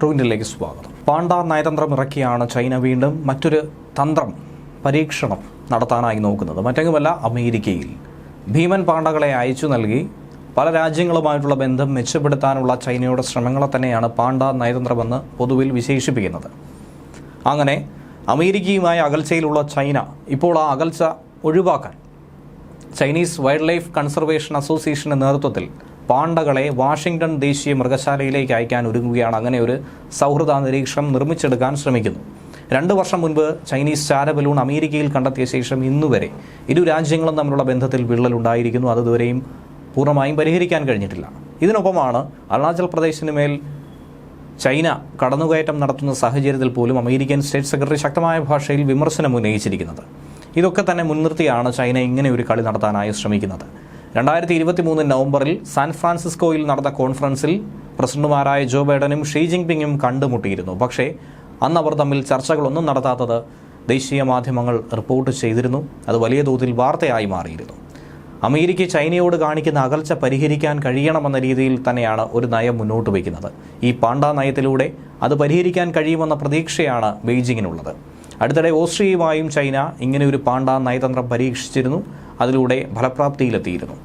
ട്രൂവിന്റിലേക്ക് സ്വാഗതം. പാണ്ഡ നയതന്ത്രം ഇറക്കിയാണ് ചൈന വീണ്ടും മറ്റൊരു തന്ത്രം പരീക്ഷണം നടത്താനായി നോക്കുന്നത്. മറ്റെങ്ങുമല്ല അമേരിക്കയിൽ. ഭീമൻ പാണ്ഡകളെ അയച്ചു നൽകി. പല രാജ്യങ്ങളുമായിട്ടുള്ള ബന്ധം മെച്ചപ്പെടുത്താനുള്ള ചൈനയുടെ ശ്രമങ്ങളെ തന്നെയാണ് പാണ്ഡ നയതന്ത്രമെന്ന് പൊതുവിൽ വിശേഷിപ്പിക്കുന്നത്. അങ്ങനെ അമേരിക്കയുമായി അകൽച്ചയിലുള്ള ചൈന ഇപ്പോൾ ആ അകൽച്ച ഒഴിവാക്കാൻ ചൈനീസ് വൈൽഡ് ലൈഫ് കൺസർവേഷൻ അസോസിയേഷന്റെ നേതൃത്വത്തിൽ പാണ്ടകളെ വാഷിംഗ്ടൺ ദേശീയ മൃഗശാലയിലേക്ക് അയക്കാൻ ഒരുങ്ങുകയാണ്. അങ്ങനെ ഒരു സൗഹൃദ അന്തരീക്ഷം നിർമ്മിച്ചെടുക്കാൻ ശ്രമിക്കുന്നു. രണ്ട് വർഷം മുൻപ് ചൈനീസ് ചാരബലൂൺ അമേരിക്കയിൽ കണ്ടെത്തിയ ശേഷം ഇന്നുവരെ ഇരു രാജ്യങ്ങളും തമ്മിലുള്ള ബന്ധത്തിൽ വിള്ളലുണ്ടായിരിക്കുന്നു. അത് പൂർണമായും പരിഹരിക്കാൻ കഴിഞ്ഞിട്ടില്ല. ഇതിനൊപ്പമാണ് അരുണാചൽ പ്രദേശിന് മേൽ ചൈന കടന്നുകയറ്റം നടത്തുന്ന സാഹചര്യത്തിൽ പോലും അമേരിക്കൻ സ്റ്റേറ്റ് സെക്രട്ടറി ശക്തമായ ഭാഷയിൽ വിമർശനം ഉന്നയിച്ചിരിക്കുന്നത്. ഇതൊക്കെ തന്നെ മുൻനിർത്തിയാണ് ചൈന ഇങ്ങനെ ഒരു കളി നടത്താനായി ശ്രമിക്കുന്നത്. രണ്ടായിരത്തി ഇരുപത്തി മൂന്ന് നവംബറിൽ സാൻ ഫ്രാൻസിസ്കോയിൽ നടന്ന കോൺഫറൻസിൽ പ്രസിഡന്റുമാരായ ജോ ബൈഡനും ഷീ ജിൻപിങ്ങും കണ്ടുമുട്ടിയിരുന്നു. പക്ഷേ അന്ന് അവർ തമ്മിൽ ചർച്ചകളൊന്നും നടത്താത്തത് ദേശീയ മാധ്യമങ്ങൾ റിപ്പോർട്ട് ചെയ്തിരുന്നു. അത് വലിയ തോതിൽ വാർത്തയായി മാറിയിരുന്നു. അമേരിക്ക ചൈനയോട് കാണിക്കുന്ന അകൽച്ച പരിഹരിക്കാൻ കഴിയണമെന്ന രീതിയിൽ തന്നെയാണ് ഒരു നയം മുന്നോട്ട് വയ്ക്കുന്നത്. ഈ പാണ്ട നയത്തിലൂടെ അത് പരിഹരിക്കാൻ കഴിയുമെന്ന പ്രതീക്ഷയാണ് ബെയ്ജിങ്ങിനുള്ളത്. അടുത്തിടെ ഓസ്ട്രിയയുമായും ചൈന ഇങ്ങനെ ഒരു പാണ്ട നയതന്ത്രം പരീക്ഷിച്ചിരുന്നു. അതിലൂടെ ഫലപ്രാപ്തിയിലെത്തിയിരുന്നു.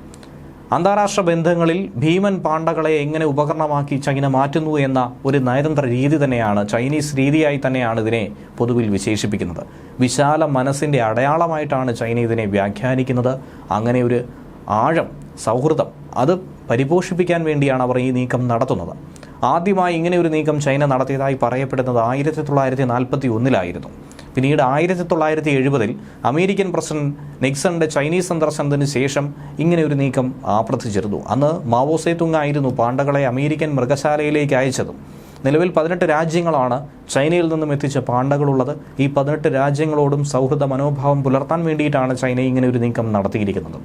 അന്താരാഷ്ട്ര ബന്ധങ്ങളിൽ ഭീമൻ പാണ്ഡകളെ എങ്ങനെ ഉപകരണമാക്കി ചൈന മാറ്റുന്നു എന്ന ഒരു നയതന്ത്ര രീതി തന്നെയാണ് ചൈനീസ് രീതിയായി തന്നെയാണ് ഇതിനെ പൊതുവിൽ വിശേഷിപ്പിക്കുന്നത്. വിശാല മനസ്സിന്റെ അടയാളമായിട്ടാണ് ചൈന ഇതിനെ വ്യാഖ്യാനിക്കുന്നത്. അങ്ങനെ ഒരു ആഴം സൗഹൃദം അത് പരിപോഷിപ്പിക്കാൻ വേണ്ടിയാണ് അവർ ഈ നീക്കം നടത്തുന്നത്. ആദ്യമായി ഇങ്ങനെ ഒരു നീക്കം ചൈന നടത്തിയതായി പറയപ്പെടുന്നത് ആയിരത്തി തൊള്ളായിരത്തി നാൽപ്പത്തി ഒന്നിലായിരുന്നു പിന്നീട് ആയിരത്തി തൊള്ളായിരത്തി എഴുപതിൽ അമേരിക്കൻ പ്രസിഡന്റ് നിക്സണിന്റെ ചൈനീസ് സന്ദർശനത്തിന് ശേഷം ഇങ്ങനെ ഒരു നീക്കം ആവർത്തിച്ചിരുന്നു. അന്ന് മാവോ തുങ്ങായിരുന്നു പാണ്ടകളെ അമേരിക്കൻ മൃഗശാലയിലേക്ക് അയച്ചതും. നിലവിൽ പതിനെട്ട് രാജ്യങ്ങളാണ് ചൈനയിൽ നിന്നും എത്തിച്ച പാണ്ടകളുള്ളത് ഈ പതിനെട്ട് രാജ്യങ്ങളോടും സൗഹൃദ മനോഭാവം പുലർത്താൻ വേണ്ടിയിട്ടാണ് ചൈന ഇങ്ങനെ ഒരു നീക്കം നടത്തിയിരിക്കുന്നത്.